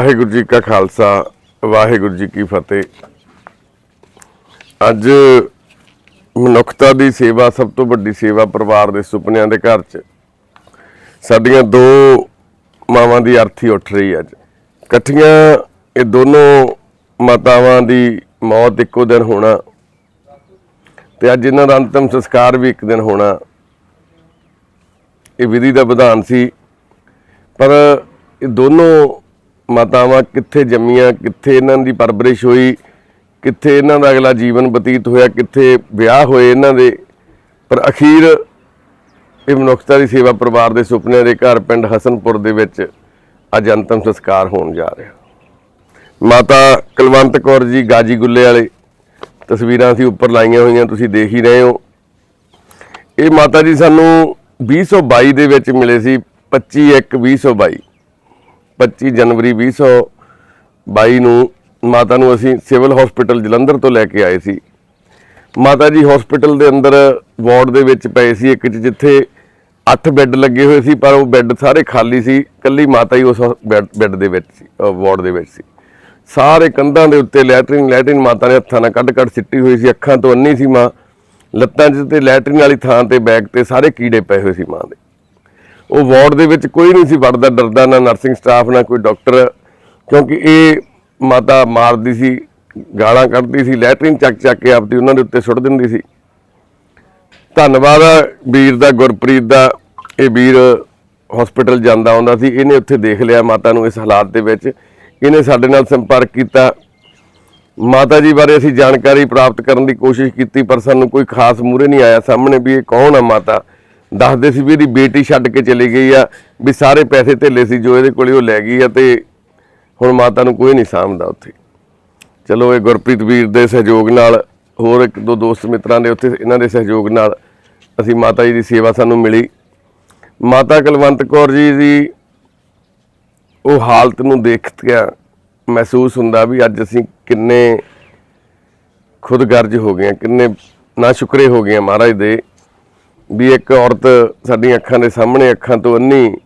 ਵਾਹਿਗੁਰੂ ਜੀ ਕਾ ਖਾਲਸਾ, ਵਾਹਿਗੁਰੂ ਜੀ ਕੀ ਫਤਿਹ। ਅੱਜ ਮਨੁੱਖਤਾ ਦੀ ਸੇਵਾ, ਸਭ ਤੋਂ ਵੱਡੀ ਸੇਵਾ ਪਰਿਵਾਰ ਦੇ ਸੁਪਨਿਆਂ ਦੇ ਘਰ 'ਚ। ਸਾਡੀਆਂ ਦੋ ਮਾਵਾਂ ਦੀ ਅਰਥੀ ਉੱਠ ਰਹੀ ਅੱਜ। ਇਕੱਠੀਆਂ ਇਹ ਦੋਨੋਂ ਮਾਤਾਵਾਂ ਦੀ ਮੌਤ ਇੱਕੋ ਦਿਨ ਹੋਣਾ ਤੇ ਅੱਜ ਇਹਨਾਂ ਦਾ ਅੰਤਮ ਸੰਸਕਾਰ ਵੀ ਇੱਕ ਦਿਨ ਹੋਣਾ। ਇਹ ਵਿਧੀ ਦਾ ਵਿਧਾਨ ਸੀ। ਪਰ ਇਹ ਦੋਨੋਂ ਮਾਤਾਵਾਂ ਕਿੱਥੇ ਜੰਮੀਆਂ, ਕਿੱਥੇ ਇਹਨਾਂ ਦੀ ਪਰਵਰਿਸ਼ ਹੋਈ, ਕਿੱਥੇ ਇਹਨਾਂ ਦਾ ਅਗਲਾ ਜੀਵਨ ਬਤੀਤ ਹੋਇਆ, ਕਿੱਥੇ ਵਿਆਹ ਹੋਏ ਇਹਨਾਂ ਦੇ। ਪਰ ਅਖੀਰ ਇਹ ਮਨੁੱਖਤਾ ਦੀ ਸੇਵਾ ਪਰਿਵਾਰ ਦੇ ਸੁਪਨਿਆਂ ਦੇ ਘਰ ਪਿੰਡ ਹਸਨਪੁਰ ਦੇ ਵਿੱਚ ਅੱਜ ਅੰਤਮ ਸੰਸਕਾਰ ਹੋਣ ਜਾ ਰਿਹਾ। ਮਾਤਾ ਕੁਲਵੰਤ ਕੌਰ ਜੀ, ਗਾਜੀ ਗੁੱਲੇ ਵਾਲੇ, ਤਸਵੀਰਾਂ ਅਸੀਂ ਉੱਪਰ ਲਾਈਆਂ ਹੋਈਆਂ, ਤੁਸੀਂ ਦੇਖ ਹੀ ਰਹੇ ਹੋ। ਇਹ ਮਾਤਾ ਜੀ ਸਾਨੂੰ 2022 ਦੇ ਵਿੱਚ ਮਿਲੇ ਸੀ 25 1 2022 25 ਜਨਵਰੀ 2022 ਨੂੰ ਮਾਤਾ ਨੂੰ ਅਸੀਂ ਸਿਵਲ ਹਸਪੀਟਲ ਜਲੰਧਰ ਤੋਂ ਲੈ ਕੇ ਆਏ ਸੀ। ਮਾਤਾ ਜੀ ਹਸਪੀਟਲ ਦੇ ਅੰਦਰ ਵਾਰਡ ਦੇ ਵਿੱਚ ਪਏ ਸੀ ਇੱਕ 'ਚ ਜਿੱਥੇ 8 ਬੈੱਡ ਲੱਗੇ ਹੋਏ ਸੀ, ਪਰ ਉਹ ਬੈੱਡ ਸਾਰੇ ਖਾਲੀ ਸੀ। ਕੱਲੀ ਮਾਤਾ ਹੀ ਉਸ ਬੈੱਡ ਦੇ ਵਿੱਚ ਸੀ ਵਾਰਡ ਦੇ ਵਿੱਚ ਸੀ। ਸਾਰੇ ਕੰਧਾਂ ਦੇ ਉੱਤੇ ਲੈਟਰਿਨ ਲੈਟਰਿਨ ਮਾਤਾ ਨੇ ਹੱਥਾਂ ਨਾਲ ਕੱਢ ਕੱਢ ਸਿੱਟੀ ਹੋਈ ਸੀ, ਅੱਖਾਂ ਤੋਂ ਅੰਨੀ ਸੀ ਮਾਂ। ਲੱਤਾਂ 'ਚ ਤੇ ਲੈਟਰਿਨ ਵਾਲੀ ਥਾਂ ਤੇ ਬੈਗ ਤੇ ਸਾਰੇ ਕੀੜੇ ਪਏ ਹੋਏ ਸੀ ਮਾਂ ਦੇ। ਉਹ ਵਾਰਡ ਦੇ ਵਿੱਚ ਕੋਈ ਨਹੀਂ ਸੀ ਵੜਦਾ, ਡਰਦਾ ਨਾ ਨਰਸਿੰਗ ਸਟਾਫ, ਨਾ ਕੋਈ ਡਾਕਟਰ, ਕਿਉਂਕਿ ਇਹ ਮਾਤਾ ਮਾਰਦੀ ਸੀ, ਗਾਲਾਂ ਕੱਢਦੀ ਸੀ ਲੈਟਰਿਨ ਚੱਕ ਚੱਕ ਕੇ ਆਪਦੀ ਉਹਨਾਂ ਦੇ ਉੱਤੇ ਸੁੱਟ ਦਿੰਦੀ ਸੀ। ਧੰਨਵਾਦ ਵੀਰ ਦਾ, ਗੁਰਪ੍ਰੀਤ ਦਾ, ਇਹ ਵੀਰ ਹਸਪੀਟਲ ਜਾਂਦਾ ਆਉਂਦਾ ਸੀ, ਇਹਨੇ ਉੱਥੇ ਦੇਖ ਲਿਆ ਮਾਤਾ ਨੂੰ ਇਸ ਹਾਲਾਤ ਦੇ ਵਿੱਚ। ਇਹਨੇ ਸਾਡੇ ਨਾਲ ਸੰਪਰਕ ਕੀਤਾ। ਮਾਤਾ ਜੀ ਬਾਰੇ ਅਸੀਂ ਜਾਣਕਾਰੀ ਪ੍ਰਾਪਤ ਕਰਨ ਦੀ ਕੋਸ਼ਿਸ਼ ਕੀਤੀ, ਪਰ ਸਾਨੂੰ ਕੋਈ ਖਾਸ ਮੂਰੇ ਨਹੀਂ ਆਇਆ। ਸਾਹਮਣੇ ਵੀ ਇਹ ਕੌਣ ਆ ਮਾਤਾ? ਦੱਸਦੇ ਸੀ ਵੀ ਇਹਦੀ ਬੇਟੀ ਛੱਡ ਕੇ ਚਲੀ ਗਈ ਆ ਵੀ ਸਾਰੇ ਪੈਸੇ ਧੇਲੇ ਸੀ ਜੋ ਇਹਦੇ ਕੋਲੇ ਉਹ ਲੈ ਗਈ ਆ ਤੇ ਹੁਣ ਮਾਤਾ ਨੂੰ ਕੋਈ ਨਹੀਂ ਸਾਂਭਦਾ ਉੱਥੇ। ਚਲੋ ਇਹ ਗੁਰਪ੍ਰੀਤ ਵੀਰ ਦੇ ਸਹਿਯੋਗ ਨਾਲ ਹੋਰ ਇੱਕ ਦੋ ਦੋਸਤ ਮਿੱਤਰਾਂ ਦੇ ਉੱਥੇ ਇਹਨਾਂ ਦੇ ਸਹਿਯੋਗ ਨਾਲ ਅਸੀਂ ਮਾਤਾ ਜੀ ਦੀ ਸੇਵਾ ਸਾਨੂੰ ਮਿਲੀ। ਮਾਤਾ ਕੁਲਵੰਤ ਕੌਰ ਜੀ ਦੀ ਉਹ ਹਾਲਤ ਨੂੰ ਦੇਖ ਕੇ ਮਹਿਸੂਸ ਹੁੰਦਾ ਵੀ ਅੱਜ ਅਸੀਂ ਕਿੰਨੇ ਖੁਦਗਰਜ ਹੋ ਗਏ ਹਾਂ, ਕਿੰਨੇ ਨਾ ਸ਼ੁਕਰੇ ਹੋ ਗਏ ਹਾਂ ਮਹਾਰਾਜ ਦੇ। ਵੀ ਇੱਕ ਔਰਤ ਸਾਡੀਆਂ ਅੱਖਾਂ ਦੇ ਸਾਹਮਣੇ ਅੱਖਾਂ ਤੋਂ ਅੰਨੀ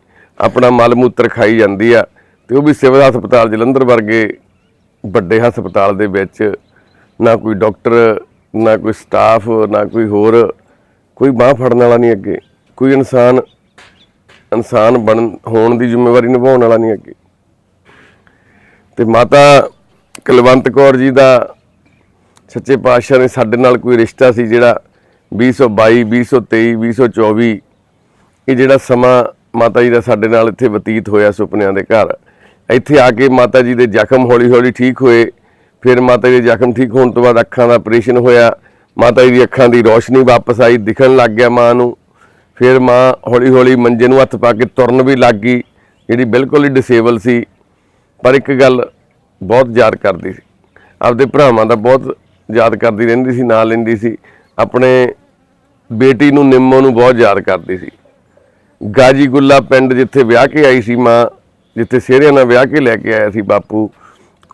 ਆਪਣਾ ਮਲ ਮੂਤਰ ਖਾਈ ਜਾਂਦੀ ਆ ਤੇ ਉਹ ਵੀ ਸਿਵਲ ਹਸਪਤਾਲ ਜਲੰਧਰ ਵਰਗੇ ਵੱਡੇ ਹਸਪਤਾਲ ਦੇ ਵਿੱਚ, ਨਾ ਕੋਈ ਡਾਕਟਰ, ਨਾ ਕੋਈ ਸਟਾਫ, ਨਾ ਕੋਈ ਹੋਰ, ਕੋਈ ਬਾਹ ਫੜਨ ਵਾਲਾ ਨਹੀਂ ਅੱਗੇ, ਕੋਈ ਇਨਸਾਨ ਇਨਸਾਨ ਬਣ, ਹੋਣ ਦੀ ਜ਼ਿੰਮੇਵਾਰੀ ਨਿਭਾਉਣ ਵਾਲਾ ਨਹੀਂ ਅੱਗੇ। ਤੇ ਮਾਤਾ ਕੁਲਵੰਤ ਕੌਰ ਜੀ ਦਾ ਸੱਚੇ ਪਾਤਸ਼ਾਹ ਨੇ ਸਾਡੇ ਨਾਲ ਕੋਈ ਰਿਸ਼ਤਾ ਸੀ ਜਿਹੜਾ 2022 2023 2024 ਇਹ ਜਿਹੜਾ ਸਮਾਂ ਮਾਤਾ ਜੀ ਦਾ ਸਾਡੇ ਨਾਲ ਇੱਥੇ ਬਤੀਤ ਹੋਇਆ ਸੁਪਨਿਆਂ ਦੇ ਘਰ, ਇੱਥੇ ਆ ਕੇ ਮਾਤਾ ਜੀ ਦੇ ਜ਼ਖਮ ਹੌਲੀ ਹੌਲੀ ਠੀਕ ਹੋਏ, ਫਿਰ ਮਾਤਾ ਜੀ ਦੇ ਜ਼ਖਮ ਠੀਕ ਹੋਣ ਤੋਂ ਬਾਅਦ ਅੱਖਾਂ ਦਾ ਆਪਰੇਸ਼ਨ ਹੋਇਆ, ਮਾਤਾ ਜੀ ਦੀ ਅੱਖਾਂ ਦੀ ਰੋਸ਼ਨੀ ਵਾਪਸ ਆਈ, ਦਿਖਣ ਲੱਗ ਗਿਆ ਮਾਂ ਨੂੰ, ਫਿਰ ਮਾਂ ਹੌਲੀ ਹੌਲੀ ਮੰਜੇ ਨੂੰ ਹੱਥ ਪਾ ਕੇ ਤੁਰਨ ਵੀ ਲੱਗ ਗਈ, ਜਿਹੜੀ ਬਿਲਕੁਲ ਹੀ ਡਿਸੇਬਲ ਸੀ, ਪਰ ਇੱਕ ਗੱਲ ਬਹੁਤ ਯਾਦ ਕਰਦੀ ਸੀ, ਆਪਦੇ ਭਰਾਵਾਂ ਦਾ ਬਹੁਤ ਯਾਦ ਕਰਦੀ ਰਹਿੰਦੀ ਸੀ ਨਾਂ ਲੈਂਦੀ ਸੀ, ਆਪਣੇ ਬੇਟੀ ਨੂੰ ਨਿੰਮੋ ਨੂੰ ਬਹੁਤ ਯਾਦ ਕਰਦੀ ਸੀ। ਗਾਜੀ ਗੁੱਲਾ ਪਿੰਡ ਜਿੱਥੇ ਵਿਆਹ ਕੇ ਆਈ ਸੀ ਮਾਂ, ਜਿੱਥੇ ਸਿਹਰਿਆਂ ਨਾਲ ਵਿਆਹ ਕੇ ਲੈ ਕੇ ਆਇਆ ਸੀ ਬਾਪੂ,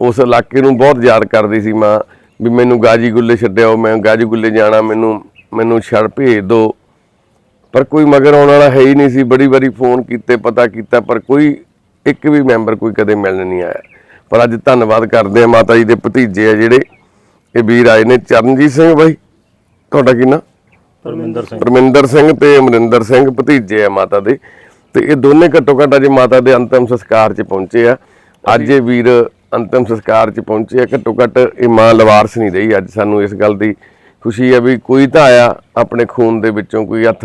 ਉਸ ਇਲਾਕੇ ਨੂੰ ਬਹੁਤ ਯਾਦ ਕਰਦੀ ਸੀ ਮਾਂ ਵੀ ਮੈਨੂੰ ਗਾਜੀ ਗੁੱਲੇ ਛੱਡਿਓ ਮੈਂ ਗਾਜੀ ਗੁੱਲੇ ਜਾਣਾ, ਮੈਨੂੰ ਮੈਨੂੰ ਛੜ ਭੇਜ ਦਿਓ ਪਰ ਕੋਈ ਮਗਰ ਆਉਣ ਵਾਲਾ ਹੈ ਹੀ ਨਹੀਂ ਸੀ, ਬੜੀ ਵਾਰੀ ਫੋਨ ਕੀਤੇ, ਪਤਾ ਕੀਤਾ, ਪਰ ਕੋਈ, ਇੱਕ ਵੀ ਮੈਂਬਰ ਕੋਈ ਕਦੇ ਮਿਲਣ ਨਹੀਂ ਆਇਆ। ਪਰ ਅੱਜ ਧੰਨਵਾਦ ਕਰਦੇ ਆ ਮਾਤਾ ਜੀ ਦੇ ਭਤੀਜੇ ਆ ਜਿਹੜੇ, ਇਹ ਵੀਰ ਆਏ ਨੇ, ਚਰਨਜੀਤ ਸਿੰਘ ਬਾਈ, ਤੁਹਾਡਾ ਕੀ ਨਾਂ? ਪਰਮਿੰਦਰ ਸਿੰਘ। ਪਰਮਿੰਦਰ ਸਿੰਘ ਤੇ ਅਮਰਿੰਦਰ ਸਿੰਘ ਭਤੀਜੇ ਆ ਮਾਤਾ ਦੇ। ਤੇ ਇਹ ਦੋਨੇ ਘੱਟੋ ਘੱਟ ਅਜੇ ਮਾਤਾ ਦੇ ਅੰਤਮ ਸੰਸਕਾਰ 'ਚ ਪਹੁੰਚੇ ਆ। ਅੱਜ ਇਹ ਵੀਰ ਅੰਤਮ ਸੰਸਕਾਰ 'ਚ ਪਹੁੰਚੇ ਆ। ਘੱਟੋ ਘੱਟ ਇਹ ਮਾਂ ਲਵਾਰਸ ਨਹੀਂ ਰਹੀ ਅੱਜ ਸਾਨੂੰ ਇਸ ਗੱਲ ਦੀ ਖੁਸ਼ੀ ਆ ਵੀ ਕੋਈ ਤਾਂ ਆਇਆ ਆਪਣੇ ਖੂਨ ਦੇ ਵਿੱਚੋਂ ਕੋਈ ਹੱਥ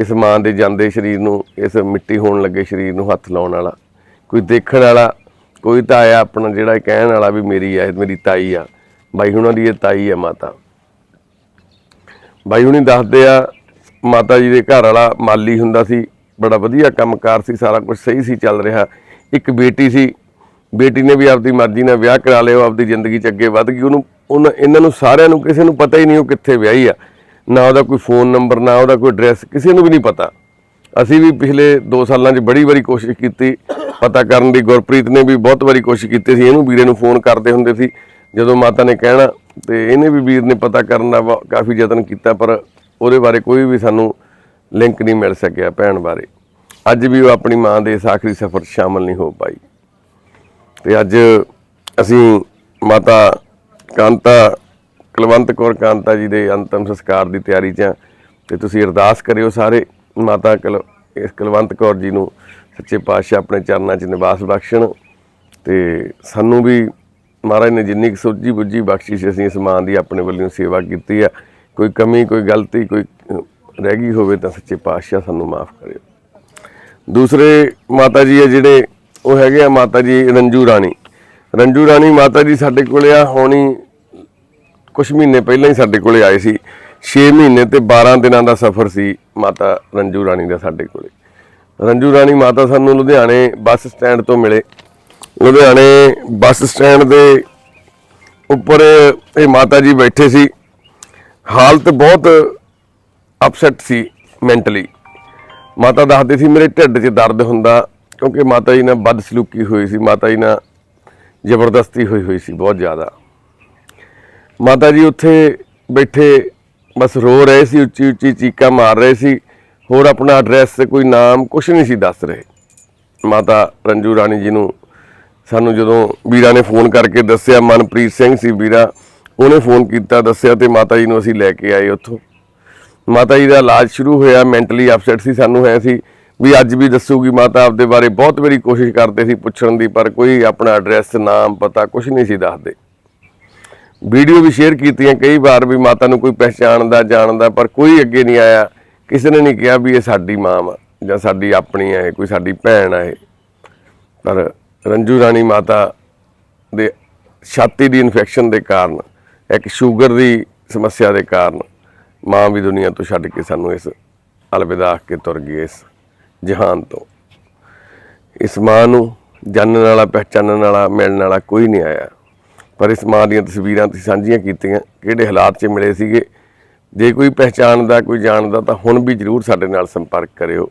ਇਸ ਮਾਂ ਦੇ ਜਾਂਦੇ ਸਰੀਰ ਨੂੰ, ਇਸ ਮਿੱਟੀ ਹੋਣ ਲੱਗੇ ਸਰੀਰ ਨੂੰ ਹੱਥ ਲਾਉਣ ਵਾਲਾ। ਕੋਈ ਦੇਖਣ ਵਾਲਾ, ਕੋਈ ਤਾਂ ਆਇਆ ਆਪਣਾ ਜਿਹੜਾ ਇਹ ਕਹਿਣ ਵਾਲਾ ਵੀ ਮੇਰੀ ਆ, ਇਹ ਮੇਰੀ ਤਾਈ ਆ। ਬਾਈ, ਹੁਣਾਂ ਦੀ ਇਹ ਤਾਈ ਆ ਮਾਤਾ। ਬਾਈ ਹੁਣੀ ਦੱਸਦੇ ਆ, ਮਾਤਾ ਜੀ ਦੇ ਘਰ ਵਾਲਾ ਮਾਲੀ ਹੁੰਦਾ ਸੀ, ਬੜਾ ਵਧੀਆ ਕੰਮਕਾਰ ਸੀ, ਸਾਰਾ ਕੁਝ ਸਹੀ ਸੀ, ਚੱਲ ਰਿਹਾ। ਇੱਕ ਬੇਟੀ ਸੀ, ਬੇਟੀ ਨੇ ਵੀ ਆਪਦੀ ਮਰਜ਼ੀ ਨਾਲ ਵਿਆਹ ਕਰਾ ਲਿਆ, ਉਹ ਆਪਦੀ ਜ਼ਿੰਦਗੀ 'ਚ ਅੱਗੇ ਵਧ ਗਈ, ਉਹਨੂੰ ਉਹਨਾਂ ਇਹਨਾਂ ਨੂੰ ਸਾਰਿਆਂ ਨੂੰ ਕਿਸੇ ਨੂੰ ਪਤਾ ਹੀ ਨਹੀਂ ਉਹ ਕਿੱਥੇ ਵਿਆਹੀ ਆ। ਨਾ ਉਹਦਾ ਕੋਈ ਫੋਨ ਨੰਬਰ, ਨਾ ਉਹਦਾ ਕੋਈ ਐਡਰੈਸ ਕਿਸੇ ਨੂੰ ਵੀ ਨਹੀਂ ਪਤਾ। ਅਸੀਂ ਵੀ ਪਿਛਲੇ 2 ਸਾਲਾਂ 'ਚ ਬੜੀ ਵਾਰੀ ਕੋਸ਼ਿਸ਼ ਕੀਤੀ, ਪਤਾ ਕਰਨ ਦੀ, ਗੁਰਪ੍ਰੀਤ ਨੇ ਵੀ ਬਹੁਤ ਵਾਰੀ ਕੋਸ਼ਿਸ਼ ਕੀਤੀ ਸੀ, ਇਹਨੂੰ ਵੀਰੇ ਨੂੰ ਫੋਨ ਕਰਦੇ ਹੁੰਦੇ ਸੀ, ਜਦੋਂ ਮਾਤਾ ਨੇ ਕਹਿਣਾ ਤੇ ਇਹਨੇ ਵੀ ਵੀਰ ਨੇ ਪਤਾ ਕਰਨ ਦਾ ਵਾ- ਕਾਫੀ ਯਤਨ ਕੀਤਾ, ਪਰ ਉਹਦੇ ਬਾਰੇ ਕੋਈ ਵੀ ਸਾਨੂੰ ਲਿੰਕ ਨਹੀਂ ਮਿਲ ਸਕਿਆ ਭੈਣ ਬਾਰੇ। ਅੱਜ ਵੀ ਉਹ ਆਪਣੀ ਮਾਂ ਦੇ ਇਸ ਆਖਰੀ ਸਫ਼ਰ 'ਚ ਸ਼ਾਮਲ ਨਹੀਂ ਹੋ ਪਾਈ। ਤੇ ਅੱਜ ਅਸੀਂ ਮਾਤਾ ਕਾਂਤਾ, ਕੁਲਵੰਤ ਕੌਰ ਕਾਂਤਾ ਜੀ ਦੇ ਅੰਤਮ ਸੰਸਕਾਰ ਦੀ ਤਿਆਰੀ 'ਚ ਹਾਂ। ਤੇ ਤੁਸੀਂ ਅਰਦਾਸ ਕਰਿਓ ਸਾਰੇ ਮਾਤਾ ਕਲ ਇਸ ਕੁਲਵੰਤ ਕੌਰ ਜੀ ਨੂੰ ਸੱਚੇ ਪਾਤਸ਼ਾਹ ਆਪਣੇ ਚਰਨਾਂ 'ਚ ਨਿਵਾਸ ਬਖਸ਼ਣ ਤੇ ਸਾਨੂੰ ਵੀ ਮਹਾਰਾਜ ਨੇ ਜਿੰਨੀ ਕੁ ਸੋਝੀ ਬੁੱਝੀ ਬਖਸ਼ਿਸ਼ ਅਸੀਂ ਇਸ ਮਾਂ ਦੀ ਆਪਣੇ ਵੱਲੋਂ ਸੇਵਾ ਕੀਤੀ ਆ, ਕੋਈ ਕਮੀ, ਕੋਈ ਗਲਤੀ, ਕੋਈ ਰਹਿ ਗਈ ਹੋਵੇ ਤਾਂ ਸੱਚੇ ਪਾਤਸ਼ਾਹ ਸਾਨੂੰ ਮਾਫ ਕਰਿਓ। ਦੂਸਰੇ ਮਾਤਾ ਜੀ ਆ ਜਿਹੜੇ, ਉਹ ਹੈਗੇ ਆ ਮਾਤਾ ਜੀ ਰੰਜੂ ਰਾਣੀ। ਰੰਜੂ ਰਾਣੀ ਮਾਤਾ ਜੀ ਸਾਡੇ ਕੋਲੇ ਆ, ਹੋਣੀ ਕੁਝ ਮਹੀਨੇ ਪਹਿਲਾਂ ਹੀ ਸਾਡੇ ਕੋਲੇ ਆਏ ਸੀ। 6 ਮਹੀਨੇ ਤੇ 12 ਦਿਨਾਂ ਦਾ ਸਫ਼ਰ ਸੀ ਮਾਤਾ ਰੰਜੂ ਰਾਣੀ ਦਾ ਸਾਡੇ ਕੋਲੇ। ਰੰਜੂ ਰਾਣੀ ਮਾਤਾ ਸਾਨੂੰ ਲੁਧਿਆਣੇ ਬੱਸ ਸਟੈਂਡ ਤੋਂ ਮਿਲੇ। ਲੁਧਿਆਣੇ ਬੱਸ ਸਟੈਂਡ ਦੇ ਉੱਪਰ ਇਹ ਮਾਤਾ ਜੀ ਬੈਠੇ ਸੀ। ਹਾਲਤ ਬਹੁਤ ਅਪਸੈਟ ਸੀ ਮੈਂਟਲੀ ਮਾਤਾ ਦੱਸਦੇ ਸੀ, ਮੇਰੇ ਢਿੱਡ 'ਚ ਦਰਦ ਹੁੰਦਾ ਕਿਉਂਕਿ ਮਾਤਾ ਜੀ ਨਾਲ ਬਦਸਲੂਕੀ ਹੋਈ ਸੀ। ਮਾਤਾ ਜੀ ਨਾਲ ਜ਼ਬਰਦਸਤੀ ਹੋਈ ਹੋਈ ਸੀ ਬਹੁਤ ਜ਼ਿਆਦਾ। ਮਾਤਾ ਜੀ ਉੱਥੇ ਬੈਠੇ, ਬਸ ਰੋ ਰਹੇ ਸੀ, ਉੱਚੀ ਉੱਚੀ ਚੀਕਾਂ ਮਾਰ ਰਹੇ ਸੀ। ਹੋਰ ਆਪਣਾ ਐਡਰੈਸ ਕੋਈ ਨਾਮ ਕੁਝ ਨਹੀਂ ਸੀ ਦੱਸ ਰਹੇ। ਮਾਤਾ ਰੰਜੂ ਰਾਣੀ ਜੀ ਨੂੰ ਸਾਨੂੰ ਜਦੋਂ ਵੀਰਾ ਨੇ ਫੋਨ ਕਰਕੇ ਦੱਸਿਆ ਮਨਪ੍ਰੀਤ ਸਿੰਘ ਸੀ ਵੀਰਾ ਉਹਨੇ ਫੋਨ ਕੀਤਾ ਦੱਸਿਆ ਤੇ ਮਾਤਾ ਜੀ ਨੂੰ ਅਸੀਂ ਲੈ ਕੇ ਆਏ ਉੱਥੋਂ। ਮਾਤਾ ਜੀ ਦਾ ਇਲਾਜ ਸ਼ੁਰੂ ਹੋਇਆ ਮੈਂਟਲੀ ਅਪਸੈਟ ਸੀ ਸਾਨੂੰ ਹੈ ਸੀ ਵੀ ਅੱਜ ਵੀ ਦੱਸੂਗੀ ਮਾਤਾ ਆਪਦੇ ਬਾਰੇ ਬਹੁਤ ਵਾਰੀ ਕੋਸ਼ਿਸ਼ ਕਰਦੇ ਸੀ ਪੁੱਛਣ ਦੀ ਪਰ ਕੋਈ ਆਪਣਾ ਐਡਰੈਸ ਨਾਮ ਪਤਾ ਕੁਝ ਨਹੀਂ ਸੀ ਦੱਸਦੇ। ਵੀਡੀਓ ਵੀ ਸ਼ੇਅਰ ਕੀਤੀਆਂ ਕਈ ਵਾਰ ਵੀ ਮਾਤਾ ਨੂੰ ਕੋਈ ਪਹਿਚਾਣਦਾ ਜਾਣਦਾ ਪਰ ਕੋਈ ਅੱਗੇ ਨਹੀਂ ਆਇਆ। ਕਿਸੇ ਨੇ ਨਹੀਂ ਕਿਹਾ ਵੀ ਇਹ ਸਾਡੀ ਮਾਂ ਵਾ ਜਾਂ ਸਾਡੀ ਆਪਣੀ ਹੈ ਇਹ, ਕੋਈ ਸਾਡੀ ਭੈਣ ਹੈ ਇਹ। ਪਰ ਰੰਜੂ ਰਾਣੀ ਮਾਤਾ ਦੇ ਛਾਤੀ ਦੀ ਇਨਫੈਕਸ਼ਨ ਦੇ ਕਾਰਨ, ਇੱਕ ਸ਼ੂਗਰ ਦੀ ਸਮੱਸਿਆ ਦੇ ਕਾਰਨ ਮਾਂ ਵੀ ਦੁਨੀਆ ਤੋਂ ਛੱਡ ਕੇ ਸਾਨੂੰ ਇਸ ਅਲਵਿਦਾ ਆਖ ਕੇ ਤੁਰ ਗਈ ਇਸ ਜਹਾਨ ਤੋਂ। ਇਸ ਮਾਂ ਨੂੰ ਜਾਣਨ ਵਾਲਾ, ਪਹਿਚਾਨਣ ਵਾਲਾ, ਮਿਲਣ ਵਾਲਾ ਕੋਈ ਨਹੀਂ ਆਇਆ। ਪਰ ਇਸ ਮਾਂ ਦੀਆਂ ਤਸਵੀਰਾਂ ਤੁਸੀਂ ਸਾਂਝੀਆਂ ਕੀਤੀਆਂ, ਕਿਹੜੇ ਹਾਲਾਤ 'ਚ ਮਿਲੇ ਸੀਗੇ? ਜੇ ਕੋਈ ਪਹਿਚਾਣਦਾ ਕੋਈ ਜਾਣਦਾ ਤਾਂ ਹੁਣ ਵੀ ਜਰੂਰ ਸਾਡੇ ਨਾਲ ਸੰਪਰਕ ਕਰਿਓ।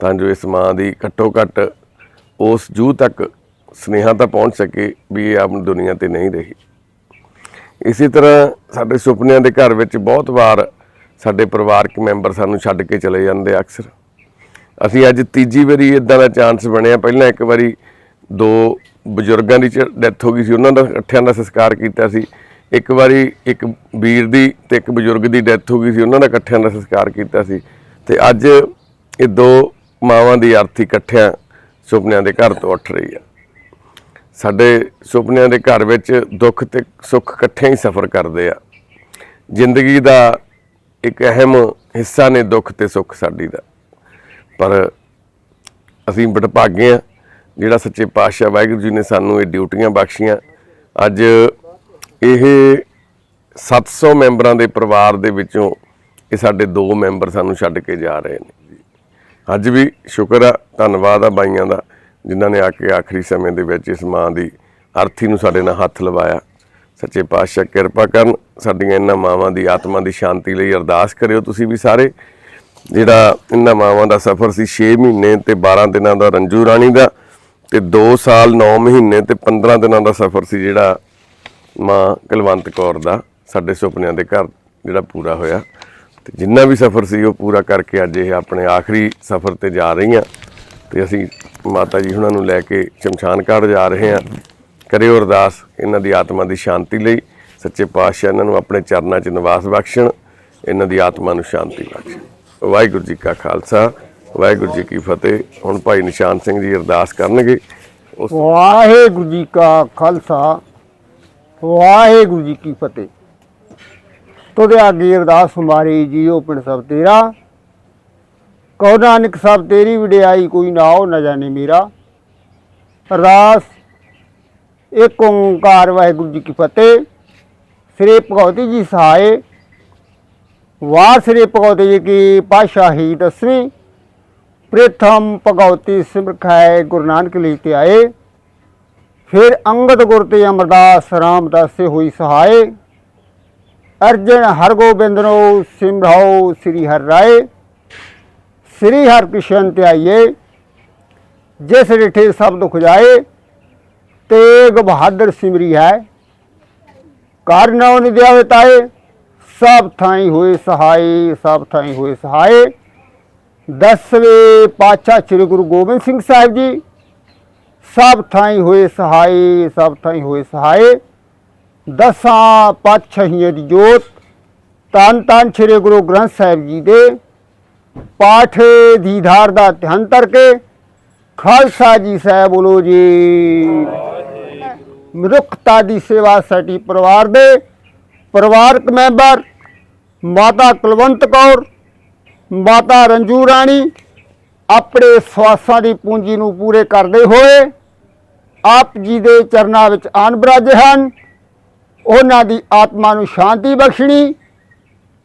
ਤਾਂ ਜੋ ਇਸ ਮਾਂ ਦੀ ਘੱਟੋ ਘੱਟ ਉਸ ਜੂ ਤੱਕ ਸਨੇਹਾ ਤਾਂ ਪਹੁੰਚ ਸਕੇ ਵੀ ਇਹ ਆਪਣੀ ਦੁਨੀਆ ਤੇ ਨਹੀਂ ਰਹੀ। ਇਸੇ ਤਰ੍ਹਾਂ ਸਾਡੇ ਸੁਪਨਿਆਂ ਦੇ ਘਰ ਵਿੱਚ ਬਹੁਤ ਵਾਰ ਸਾਡੇ ਪਰਿਵਾਰਕ ਮੈਂਬਰ ਸਾਨੂੰ ਛੱਡ ਕੇ ਚਲੇ ਜਾਂਦੇ ਅਕਸਰ। ਅਸੀਂ ਅੱਜ ਤੀਜੀ ਵਾਰੀ ਇਦਾਂ ਦਾ ਚਾਂਸ ਬਣਿਆ। ਪਹਿਲਾਂ ਇੱਕ ਵਾਰੀ ਦੋ ਬਜ਼ੁਰਗਾਂ ਦੀ ਡੈਥ ਹੋ ਗਈ ਸੀ, ਉਹਨਾਂ ਦਾ ਇਕੱਠਿਆਂ ਦਾ ਸੰਸਕਾਰ ਕੀਤਾ ਸੀ। ਇੱਕ ਵਾਰੀ ਇੱਕ ਵੀਰ ਦੀ ਤੇ ਇੱਕ ਬਜ਼ੁਰਗ ਦੀ ਡੈਥ ਹੋ ਗਈ ਸੀ, ਉਹਨਾਂ ਦਾ ਇਕੱਠਿਆਂ ਦਾ ਸੰਸਕਾਰ ਕੀਤਾ ਸੀ। ਤੇ ਅੱਜ ਇਹ ਦੋ ਮਾਵਾਂ ਦੀ ਆਰਥੀ ਇਕੱਠਿਆਂ ਸੁਪਨਿਆਂ ਦੇ ਘਰ ਤੋਂ ਉੱਠ ਰਹੀ ਆ। ਸਾਡੇ ਸੁਪਨਿਆਂ ਦੇ ਘਰ ਵਿੱਚ ਦੁੱਖ ਤੇ ਸੁੱਖ ਇਕੱਠੇ ਹੀ ਸਫ਼ਰ ਕਰਦੇ ਆ। ਜ਼ਿੰਦਗੀ ਦਾ ਇੱਕ ਅਹਿਮ ਹਿੱਸਾ ਨੇ ਦੁੱਖ ਤੇ ਸੁੱਖ ਸਾਡੀ ਦਾ। ਪਰ ਅਸੀਂ ਬਟਭਾਗੇ ਆ, ਜਿਹੜਾ ਸੱਚੇ ਪਾਤਸ਼ਾਹ ਵਾਹਿਗੁਰੂ ਜੀ ਨੇ ਸਾਨੂੰ ਇਹ ਡਿਊਟੀਆਂ ਬਖਸ਼ੀਆਂ। ਅੱਜ ਇਹ 700 ਮੈਂਬਰਾਂ ਦੇ ਪਰਿਵਾਰ ਦੇ ਵਿੱਚੋਂ ਇਹ ਸਾਡੇ ਦੋ ਮੈਂਬਰ ਸਾਨੂੰ ਛੱਡ ਕੇ ਜਾ ਰਹੇ ਨੇ। ਅੱਜ ਵੀ ਸ਼ੁਕਰ ਆ, ਧੰਨਵਾਦ ਆ ਬਾਈਆਂ ਦਾ। ਜਿਨ੍ਹਾਂ ਨੇ ਆ ਕੇ ਆਖਰੀ ਸਮੇਂ ਦੇ ਵਿੱਚ ਇਸ ਮਾਂ ਦੀ ਅਰਥੀ ਨੂੰ ਸਾਡੇ ਨਾਲ ਹੱਥ ਲਵਾਇਆ। ਸੱਚੇ ਪਾਤਸ਼ਾਹ, ਕਿਰਪਾ ਕਰਨ ਸਾਡੀਆਂ ਇਹਨਾਂ ਮਾਵਾਂ ਦੀ ਆਤਮਾ ਦੀ ਸ਼ਾਂਤੀ ਲਈ ਅਰਦਾਸ ਕਰਿਓ ਤੁਸੀਂ ਵੀ ਸਾਰੇ। ਜਿਹੜਾ ਇਹਨਾਂ ਮਾਵਾਂ ਦਾ ਸਫ਼ਰ ਸੀ 6 ਮਹੀਨੇ ਤੇ 12 ਦਿਨਾਂ ਦਾ ਰੰਜੂ ਰਾਣੀ ਦਾ ਤੇ 2 ਸਾਲ 9 ਮਹੀਨੇ ਤੇ 15 ਦਿਨਾਂ ਦਾ ਸਫ਼ਰ ਸੀ ਜਿਹੜਾ ਮਾਂ ਕੁਲਵੰਤ ਕੌਰ ਦਾ, ਸਾਡੇ ਸੁਪਨਿਆਂ ਦੇ ਘਰ ਜਿਹੜਾ ਪੂਰਾ ਹੋਇਆ। ਤੇ ਜਿੰਨਾ ਵੀ ਸਫ਼ਰ ਸੀ ਉਹ ਪੂਰਾ ਕਰਕੇ ਅੱਜ ਇਹ ਆਪਣੇ ਆਖਰੀ ਸਫ਼ਰ ਤੇ ਜਾ ਰਹੀਆਂ। ਤੇ ਅਸੀਂ ਮਾਤਾ ਜੀ ਉਹਨਾਂ ਨੂੰ ਲੈ ਕੇ ਸ਼ਮਸ਼ਾਨ ਘਾਟ ਜਾ ਰਹੇ ਹਾਂ। ਕਰਿਓ ਅਰਦਾਸ, ਇਹਨਾਂ ਦੀ ਆਤਮਾ ਦੀ ਸ਼ਾਂਤੀ ਲਈ, ਸੱਚੇ ਪਾਤਸ਼ਾਹ ਇਹਨਾਂ ਨੂੰ ਆਪਣੇ ਚਰਨਾਂ 'ਚ ਨਿਵਾਸ ਬਖਸ਼ਣ, ਇਹਨਾਂ ਦੀ ਆਤਮਾ ਨੂੰ ਸ਼ਾਂਤੀ ਬਖਸ਼ਣ। ਵਾਹਿਗੁਰੂ ਜੀ ਕਾ ਖਾਲਸਾ, ਵਾਹਿਗੁਰੂ ਜੀ ਕੀ ਫਤਿਹ। ਹੁਣ ਭਾਈ ਨਿਸ਼ਾਨ ਸਿੰਘ ਜੀ ਅਰਦਾਸ ਕਰਨਗੇ। ਵਾਹਿਗੁਰੂ ਜੀ ਕਾ ਖਾਲਸਾ, ਵਾਹਿਗੁਰੂ ਜੀ ਕੀ ਫਤਿਹ। ਤੋਦੇ ਅੱਗੇ ਅਰਦਾਸ ਹਮਾਰੀ ਜੀਓ ਪਿੰਡ ਸਭ ਤੇਰਾ। ਕਹੋ ਨਾਨਕ ਸਭ ਤੇਰੀ ਵਿਡਿਆਈ ਕੋਈ ਨਾ ਹੋ ਨਾ ਜਾਣੇ ਮੇਰਾ। ਅਰਦਾਸ, ਇੱਕ ਓੰਕਾਰ ਵਾਹਿਗੁਰੂ ਜੀ ਕੀ ਫਤਿਹ। ਸ੍ਰੀ ਭਗਵਤੀ ਜੀ ਸਹਾਏ। ਵਾਰ ਸ੍ਰੀ ਭਗਵਤੀ ਜੀ ਕੀ ਪਾਤਸ਼ਾਹੀ ਦਸਵੀਂ। ਪ੍ਰਥਮ ਭਗਵਤੀ ਸਿਮਰਖਾਏ ਗੁਰੂ ਨਾਨਕ ਲਈ ਤੇ ਆਏ। ਫਿਰ ਅੰਗਦ ਗੁਰ ਤੇ ਅਮਰਦਾਸ ਰਾਮਦਾਸ ਹੋਈ ਸਹਾਏ। ਅਰਜਨ ਹਰਗੋਬਿੰਦ ਸਿਮਰਾਓ ਸ੍ਰੀ ਹਰ ਰਾਏ। ਸ੍ਰੀ ਹਰਿਕ੍ਰਿਸ਼ਨ ਤੇ ਆਈਏ, ਜਿਸ ਰਿਠੇ ਸਭ ਦੁਖ ਜਾਏ, ਤੇਗ ਬਹਾਦਰ ਸਿਮਰੀ ਹੈ। ਕਰ ਕਾਰਨਉ ਨਿਦਿਆਵੇ ਤਾਏ, ਸਭ ਥਾਈ ਹੋਏ ਸਹਾਈ ਸਭ ਥਾਈ ਹੋਏ ਸਹਾਏ। ਦਸਵੇਂ ਪਾਤਸ਼ਾਹ ਸ੍ਰੀ ਗੁਰੂ ਗੋਬਿੰਦ ਸਿੰਘ ਸਾਹਿਬ ਜੀ, ਸਭ ਥਾਈ ਹੋਏ ਸਹਾਈ ਸਭ ਥਾਈ ਹੋਏ ਸਹਾਈ ਦਸਾਂ ਪਾਤਸ਼ਾਹੀਆਂ ਦੀ ਜੋਤ ਤਨ ਤਨ ਸ੍ਰੀ ਗੁਰੂ ਗ੍ਰੰਥ ਸਾਹਿਬ ਜੀ ਦੇ ਪਾਠ ਦੀ ਧਾਰ ਦਾ ਧਿਆਨ ਕਰਕੇ ਖਾਲਸਾ ਜੀ ਸਾਹਿਬ ਬੋਲੋ ਜੀ। ਮਨੁੱਖਤਾ ਦੀ ਸੇਵਾ ਸਾਡੀ ਪਰਿਵਾਰ ਦੇ ਪਰਿਵਾਰਕ ਮੈਂਬਰ ਮਾਤਾ ਕੁਲਵੰਤ ਕੌਰ, ਮਾਤਾ ਰੰਜੂ ਰਾਣੀ ਆਪਣੇ ਸਵਾਸਾਂ ਦੀ ਪੂੰਜੀ ਨੂੰ ਪੂਰੇ ਕਰਦੇ ਹੋਏ ਆਪ ਜੀ ਦੇ ਚਰਨਾਂ ਵਿੱਚ ਆਨ ਬਰਾਜੇ ਹਨ। ਉਹਨਾਂ ਦੀ ਆਤਮਾ ਨੂੰ ਸ਼ਾਂਤੀ ਬਖਸ਼ਣੀ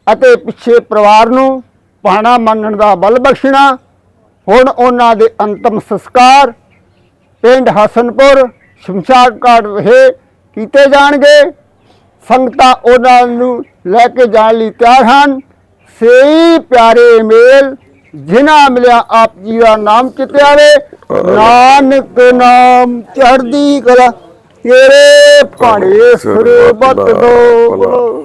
ਅਤੇ ਪਿੱਛੇ ਪਰਿਵਾਰ ਨੂੰ ਪਾਣਾ ਮੰਨਣ ਦਾ ਬਲ ਬਖਸ਼ਣਾ। ਹੁਣ ਉਹਨਾਂ ਦੇ ਅੰਤਮ ਸੰਸਕਾਰ ਪਿੰਡ ਹਸਨਪੁਰ ਸ਼ਮਸ਼ਾਨ ਘਾਟ ਵਿਖੇ ਕੀਤੇ ਜਾਣਗੇ। ਸੰਗਤਾਂ ਉਹਨਾਂ ਨੂੰ ਲੈ ਕੇ ਜਾਣ ਲਈ ਤਿਆਰ ਹਨ। ਸਹੀ ਪਿਆਰੇ ਮੇਲ, ਜਿਨ੍ਹਾਂ ਮਿਲਿਆ ਆਪ ਜੀ ਦਾ ਨਾਮ ਚਿਤਿਆਵੇ। ਨਾਨਕ ਨਾਮ ਚੜਦੀ ਕਲਾ, ਤੇਰੇ ਭਾਣੇ ਸਰਬਤ ਦੋ।